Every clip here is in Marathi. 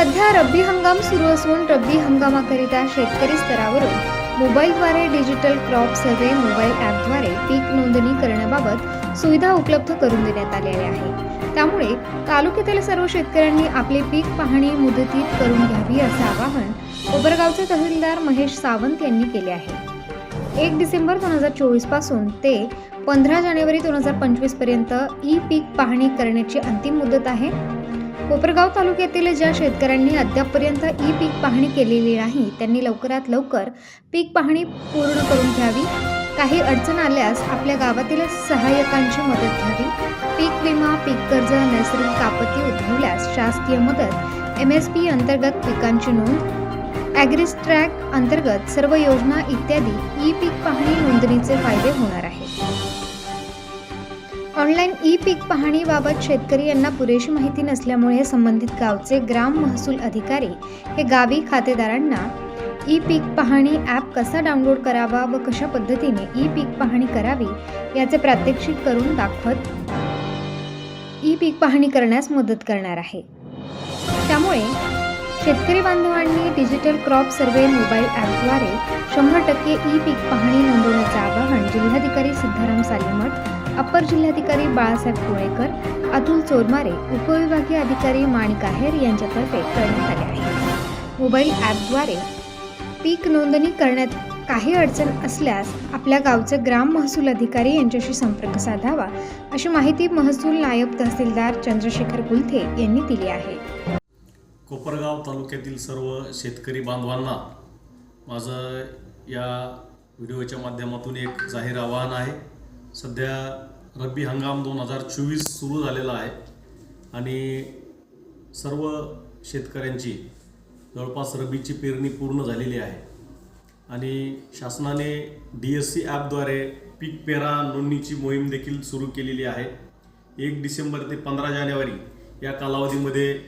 सध्या रब्बी हंगाम सुरू असून रब्बी हंगामाकरिता शेतकरी स्तरावरून मोबाईलद्वारे डिजिटल क्रॉप सर्व्हे मोबाईल ॲपद्वारे पीक नोंदणी करण्याबाबत सुविधा उपलब्ध करून देण्यात आलेल्या आहे त्यामुळे तालुक्यातील सर्व शेतकऱ्यांनी आपले पीक पाहणी मुदतीत करून घ्यावी असं आवाहन कोपरगावचे तहसीलदार महेश सावंत यांनी केले आहे. एक डिसेंबर दोन हजार चोवीसपासून ते पंधरा जानेवारी दोन हजार पंचवीसपर्यंत ई पीक पाहणी करण्याची अंतिम मुदत आहे. कोपरगाव तालुक्यातील ज्या शेतकऱ्यांनी अद्यापपर्यंत ई पीक पाहणी केलेली नाही त्यांनी लवकरात लवकर पीक पाहणी पूर्ण करून घ्यावी. काही अडचण आल्यास आपल्या गावातील सहाय्यकांची मदत घ्यावी. पीक विमा पीक कर्ज नैसर्गिक आपत्ती उद्भवल्यास शासकीय मदत एम एस पी अंतर्गत पिकांची नोंद ॲग्रिस्ट्रॅक अंतर्गत सर्व योजना इत्यादी ई पीक पाहणी नोंदणीचे फायदे होणार आहेत. ऑनलाईन ई पीक पाहणीबाबत शेतकरी यांना पुरेशी माहिती नसल्यामुळे संबंधित गावचे ग्राम महसूल अधिकारी हे गावी खातेदारांना ई पीक पाहणी ॲप कसा डाउनलोड करावा व कशा पद्धतीने ई पीक पाहणी करावी याचे प्रात्यक्षिक करून दाखवत ई पीक पाहणी करण्यास मदत करणार आहे. त्यामुळे शेतकरी बांधवांनी डिजिटल क्रॉप सर्वे मोबाईल ॲपद्वारे शंभर टक्के ई पीक पाहणी नोंदवण्याचे आवाहन जिल्हाधिकारी सिद्धाराम सालीमठ अप्पर जिल्हाधिकारी बाळासाहेब कोळेकर अतुल चोरमारे उपविभागीय अधिकारी माणिक आहेर यांच्यातर्फे करण्यात आले आहे. मोबाईल ॲपद्वारे पीक नोंदणी करण्यात काही अडचण असल्यास आपल्या गावचे ग्राम महसूल अधिकारी यांच्याशी संपर्क साधावा अशी माहिती महसूल नायब तहसीलदार चंद्रशेखर गुलथे यांनी दिली आहे. कोपरगाव तालुक्यातील सर्व शेतकरी बांधवांना माझं या व्हिडिओच्या माध्यमातून एक जाहीर आवाहन आहे. सध्या रब्बी हंगाम दोन हजार चोवीस सुरू झालेला आहे. आणि सर्व शेतकऱ्यांची जवळपास रब्बीची पेरणी पूर्ण झालेली आहे. आणि शासनाने डी एस सी ॲपद्वारे पीक पेरा नोंदणीची मोहीम देखील सुरू केलेली आहे. एक डिसेंबर ते पंधरा जानेवारी या कालावधीमध्ये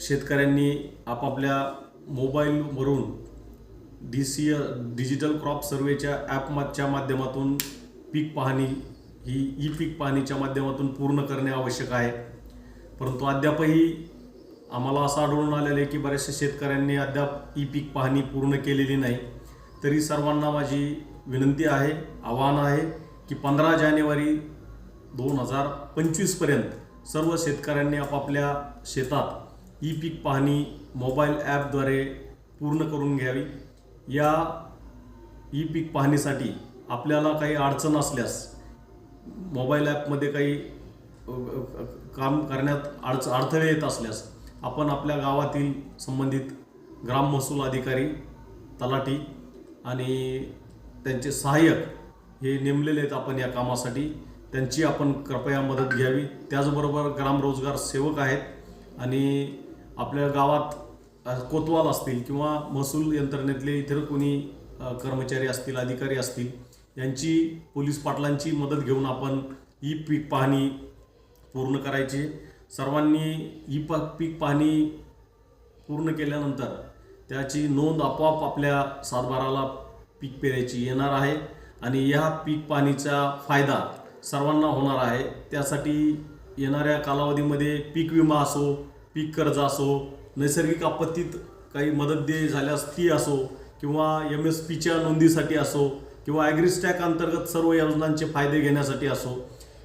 शेतकऱ्यांनी आपापल्या मोबाईलवरून डी सी डिजिटल क्रॉप सर्वेच्या ॲपच्या माध्यमातून पीक पाहणी ही ई पीक पाहणीच्या माध्यमातून पूर्ण करणे आवश्यक आहे. परंतु अद्यापही आम्हाला असं आढळून आलेलं आहे की बऱ्याचशा शेतकऱ्यांनी अद्याप ई पीक पाहणी पूर्ण केलेली नाही. तरी सर्वांना माझी विनंती आहे आव्हान आहे की पंधरा जानेवारी दोन हजार पंचवीसपर्यंत सर्व शेतकऱ्यांनी आपापल्या शेतात ई पीक पाहणी मोबाईल ॲपद्वारे पूर्ण करून घ्यावी. या ई पीक पाहणीसाठी आपल्याला काही अडचण असल्यास मोबाईल ॲपमध्ये काही काम करण्यात अडच अडथळे येत असल्यास आपण आपल्या गावातील संबंधित ग्राम महसूल अधिकारी तलाठी आणि त्यांचे सहाय्यक हे नेमलेले आहेत आपण या कामासाठी. त्यांची आपण कृपया मदत घ्यावी. त्याचबरोबर ग्रामरोजगार सेवक आहेत आणि आपल्या गावात कोतवाल असतील किंवा महसूल यंत्रणेतले इतर कोणी कर्मचारी असतील अधिकारी असतील यांची पोलीस पाटलांची मदत घेऊन आपण ही पीक पाहणी पूर्ण करायची. सर्वांनी ही प पीक पाहणी पूर्ण केल्यानंतर त्याची नोंद आपोआप आपल्या सातबाराला पीक पेरायची येणार आहे आणि या पीक पाहणीचा फायदा सर्वांना होणार आहे. त्यासाठी येणाऱ्या कालावधीमध्ये पीक विमा असो पीक कर्ज असो नैसर्गिक आपत्तीत काही मदत दे झाल्यास ती असो किंवा एम एस पीच्या नोंदीसाठी असो किंवा ॲग्रिस्टॅक अंतर्गत सर्व योजनांचे फायदे घेण्यासाठी असो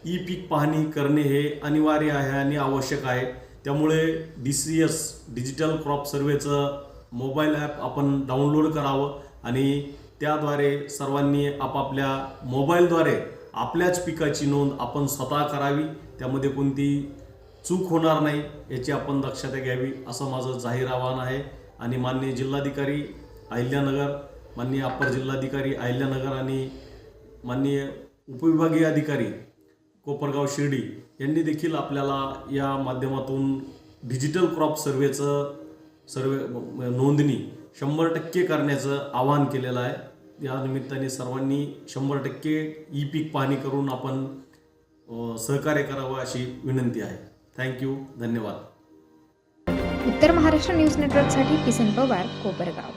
ई पीक पाहणी करणे हे अनिवार्य आहे आणि आवश्यक आहे. त्यामुळे D C S digital crop सर्वेचं mobile app आपण डाउनलोड करावं आणि त्याद्वारे सर्वांनी आपापल्या मोबाईलद्वारे आपल्याच पिकाची नोंद आपण स्वतः करावी. त्यामध्ये कोणती चूक होणार नाही याची आपण दक्षता घ्यावी असं माझं जाहीर आवाहन आहे. आणि माननीय जिल्हाधिकारी अहिल्यानगर माननीय अप्पर जिल्हाधिकारी अहिल्यानगर आणि माननीय उपविभागीय अधिकारी कोपरगाव शिर्डी यांनी देखील आपल्याला या माध्यमातून डिजिटल क्रॉप सर्वेचं सर्वे नोंदणी शंभर टक्के करण्याचं आवाहन केलेलं आहे. या निमित्ताने सर्वांनी शंभर टक्के ई पीक पाहणी करून आपण सहकार्य करावं अशी विनंती आहे. थँक्यू धन्यवाद. उत्तर महाराष्ट्र न्यूज नेटवर्कसाठी किसन पवार कोपरगाव.